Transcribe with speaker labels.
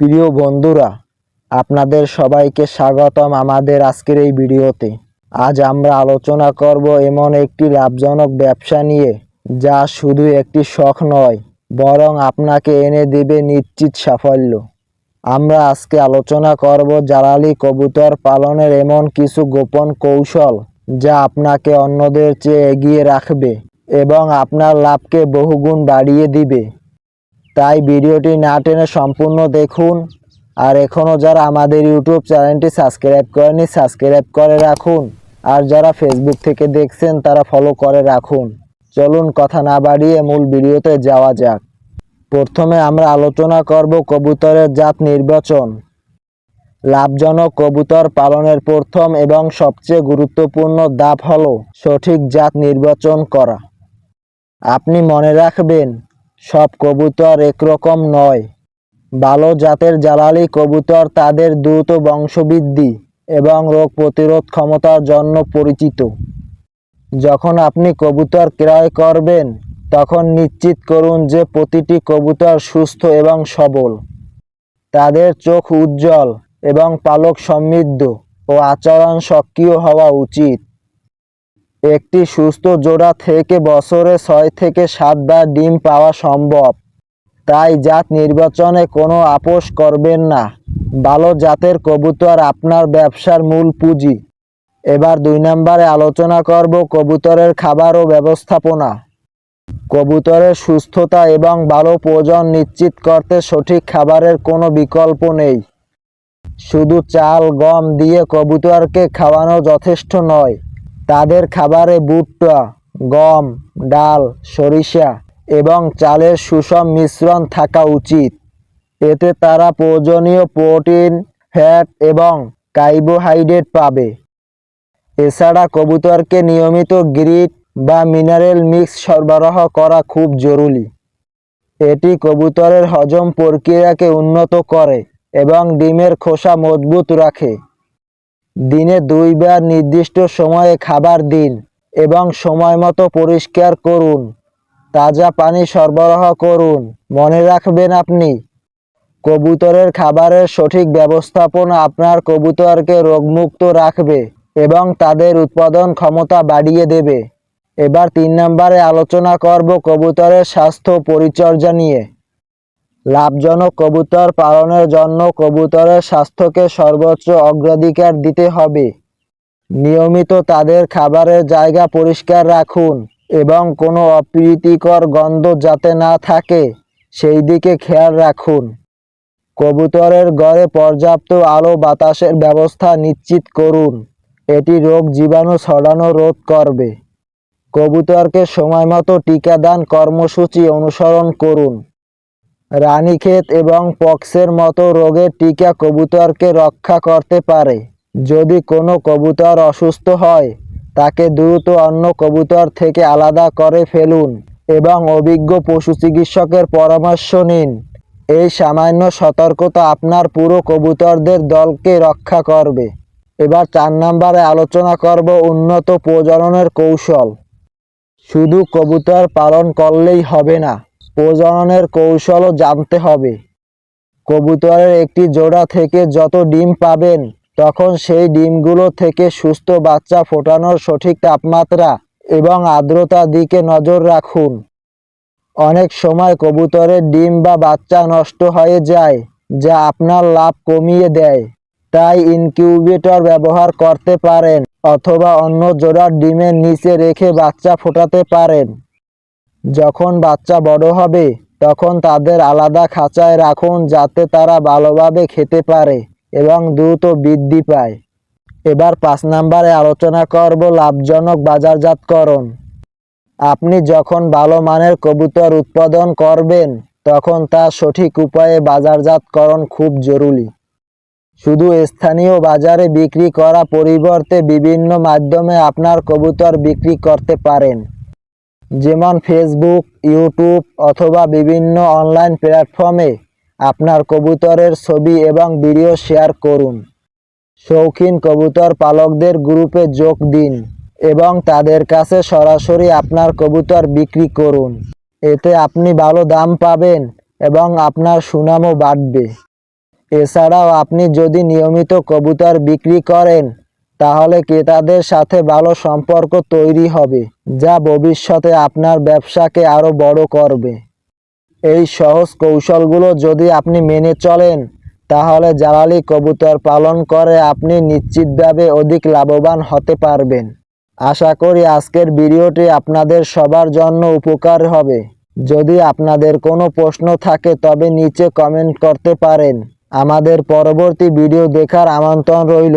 Speaker 1: প্রিয় বন্ধুরা, আপনাদের সবাইকে স্বাগতম আমাদের আজকের এই ভিডিওতে। আজ আমরা আলোচনা করব এমন একটি লাভজনক ব্যবসা নিয়ে, যা শুধু একটি শখ নয়, বরং আপনাকে এনে দেবে নিশ্চিত সাফল্য। আমরা আজকে আলোচনা করব জালালি কবুতর পালনের এমন কিছু গোপন কৌশল, যা আপনাকে অন্যদের চেয়ে এগিয়ে রাখবে এবং আপনার লাভকে বহুগুণ বাড়িয়ে দিবে। তাই ভিডিওটি না টেনে সম্পূর্ণ দেখুন। আর এখনও যারা আমাদের ইউটিউব চ্যানেলটি সাবস্ক্রাইব করেনি সাবস্ক্রাইব করে রাখুন। আর যারা ফেসবুক থেকে দেখছেন, তারা ফলো করে রাখুন। চলুন কথা না বাড়িয়ে মূল ভিডিওতে যাওয়া যাক। প্রথমে আমরা আলোচনা করব কবুতরের জাত নির্বাচন। লাভজনক কবুতর পালনের প্রথম এবং সবচেয়ে গুরুত্বপূর্ণ ধাপ হলো সঠিক জাত নির্বাচন করা। আপনি মনে রাখবেন সব কবুতর একরকম নয়। ভালো জাতের জ্বালালি কবুতর তাদের দ্রুত বংশবৃদ্ধি এবং রোগ প্রতিরোধ ক্ষমতার জন্য পরিচিত। যখন আপনি কবুতর ক্রয় করবেন, তখন নিশ্চিত করুন যে প্রতিটি কবুতর সুস্থ এবং সবল। তাদের চোখ উজ্জ্বল এবং পালক সমৃদ্ধ ও আচরণ সক্রিয় হওয়া উচিত। একটি সুস্থ জোড়া থেকে বছরে ছয় থেকে সাতবার ডিম পাওয়া সম্ভব। তাই জাত নির্বাচনে কোনো আপোষ করবেন না। ভালো জাতের কবুতর আপনার ব্যবসার মূল পুঁজি। এবার দুই নম্বরে আলোচনা করব কবুতরের খাবার ও ব্যবস্থাপনা। কবুতরের সুস্থতা এবং ভালো প্রজন নিশ্চিত করতে সঠিক খাবারের কোনো বিকল্প নেই। শুধু চাল, গম দিয়ে কবুতরকে খাওয়ানো যথেষ্ট নয়। তাদের খাবারে ভুট্টা, গম, ডাল, সরিষা এবং চালের সুষম মিশ্রণ থাকা উচিত। এতে তারা প্রয়োজনীয় প্রোটিন, ফ্যাট এবং কার্বোহাইড্রেট পাবে। এছাড়া কবুতরকে নিয়মিত গ্রিট বা মিনারেল মিক্স সরবরাহ করা খুব জরুরি। এটি কবুতরের হজম প্রক্রিয়াকে উন্নত করে এবং ডিমের খোসা মজবুত রাখে। দিনে দুইবার নির্দিষ্ট সময়ে খাবার দিন এবং সময় মতো পরিষ্কার করুন। তাজা পানি সরবরাহ করুন। মনে রাখবেন আপনি, কবুতরের খাবারের সঠিক ব্যবস্থাপনা আপনার কবুতরকে রোগমুক্ত রাখবে এবং তাদের উৎপাদন ক্ষমতা বাড়িয়ে দেবে। এবার তিন নম্বরে আলোচনা করব কবুতরের স্বাস্থ্য পরিচর্যা নিয়ে। লাভজনক কবুতর পালনের জন্য কবুতরের স্বাস্থ্যকে সর্বোচ্চ অগ্রাধিকার দিতে হবে। নিয়মিত তাদের খাবারের জায়গা পরিষ্কার রাখুন এবং কোনো অপ্রীতিকর গন্ধ যাতে না থাকে, সেই দিকে খেয়াল রাখুন। কবুতরের গড়ে পর্যাপ্ত আলো বাতাসের ব্যবস্থা নিশ্চিত করুন। এটি রোগ জীবাণু ছড়ানো রোধ করবে। কবুতরকে সময়মতো টিকাদান কর্মসূচি অনুসরণ করুন। রানীক্ষেত এবং পক্সের মতো রোগের টিকা কবুতরকে রক্ষা করতে পারে। যদি কোনো কবুতর অসুস্থ হয়, তাকে দ্রুত অন্য কবুতর থেকে আলাদা করে ফেলুন এবং অভিজ্ঞ পশু চিকিৎসকের পরামর্শ নিন। এই সামান্য সতর্কতা আপনার পুরো কবুতরদের দলকে রক্ষা করবে। এবার চার নম্বরে আলোচনা করব উন্নত প্রজননের কৌশল। শুধু কবুতর পালন করলেই হবে না প্রজননের কৌশলও জানতে হবে। কবুতরের একটি জোড়া থেকে যত ডিম পাবেন, তখন সেই ডিমগুলো থেকে সুস্থ বাচ্চা ফোটানোর সঠিক তাপমাত্রা এবং আর্দ্রতার দিকে নজর রাখুন। অনেক সময় কবুতরের ডিম বা বাচ্চা নষ্ট হয়ে যায়, যা আপনার লাভ কমিয়ে দেয়। তাই ইনকিউবেটর ব্যবহার করতে পারেন, অথবা অন্য জোড়ার ডিমের নিচে রেখে বাচ্চা ফোটাতে পারেন। যখন বাচ্চা বড় হবে, তখন তাদের আলাদা খাঁচায় রাখুন যাতে তারা ভালোভাবে খেতে পারে এবং দ্রুত বৃদ্ধি পায়। এবার পাঁচ নম্বরে আলোচনা করব লাভজনক বাজারজাতকরণ আপনি যখন ভালো মানের কবুতর উৎপাদন করবেন, তখন তা সঠিক উপায়ে বাজারজাতকরণ খুব জরুরি। শুধু স্থানীয় বাজারে বিক্রি করা পরিবর্তে বিভিন্ন মাধ্যমে আপনার কবুতর বিক্রি করতে পারেন। যেমন ফেসবুক ইউটিউব অথবা বিভিন্ন অনলাইন প্ল্যাটফর্মে আপনার কবুতরের ছবি এবং ভিডিও শেয়ার করুন। শৌখিন কবুতর পালকদের গ্রুপে যোগ দিন এবং তাদের কাছে সরাসরি আপনার কবুতর বিক্রি করুন। এতে আপনি ভালো দাম পাবেন এবং আপনার সুনামও বাড়বে। এছাড়াও আপনি যদি নিয়মিত কবুতর বিক্রি করেন তাহলে ক্রেতাদের সাথে ভালো সম্পর্ক তৈরি হবে, যা ভবিষ্যতে আপনার ব্যবসাকে আরও বড় করবে। এই সহজ কৌশলগুলো যদি আপনি মেনে চলেন, তাহলে জ্বালালি কবুতর পালন করে আপনি নিশ্চিতভাবে অধিক লাভবান হতে পারবেন। আশা করি আজকের ভিডিওটি আপনাদের সবার জন্য উপকার হবে। যদি আপনাদের কোনো প্রশ্ন থাকে, তবে নিচে কমেন্ট করতে পারেন। আমাদের পরবর্তী ভিডিও দেখার আমন্ত্রণ রইল।